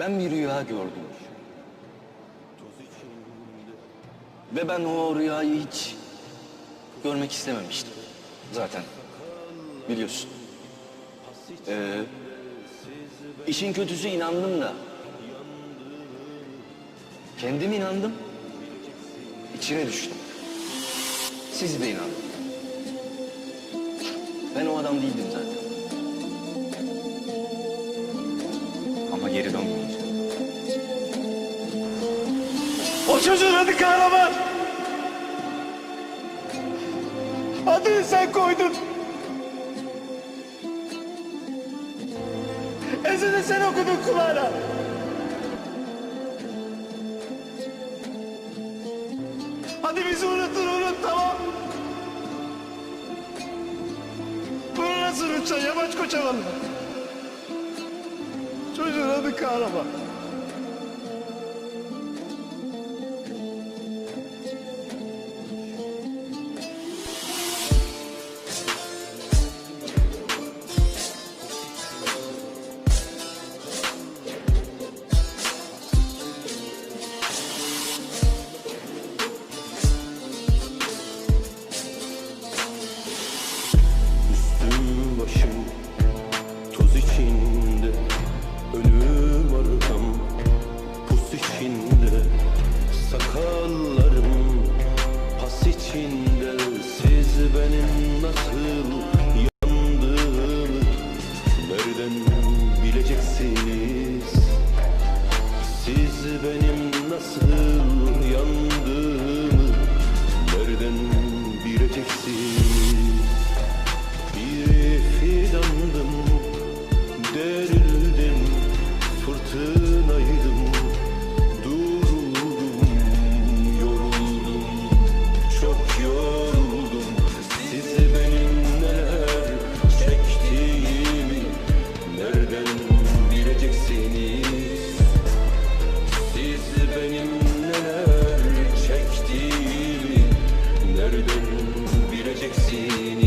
Ben bir rüya gördüm. Ve ben o rüyayı hiç görmek istememiştim. Zaten biliyorsun. Ee, işin kötüsü inandım da. Kendim inandım. İçine düştüm. Siz de inandın. Ben o adam değildim zaten. Ama geri dönmeyeceğim. O çocuğun adı kahraman. Adını sen koydun. Ezini sen okudun kulağına. Hadi bizi unuttun unut tamam. Bunu nasıl unutacaksın yamaç koçamanla? Çocuğun adı kahraman. shoe. Fırtınaydım, duruldum, yoruldum, çok yoruldum. Siz benim neler çektiğimi nereden bileceksiniz? Siz benim neler çektiğimi nereden bileceksiniz?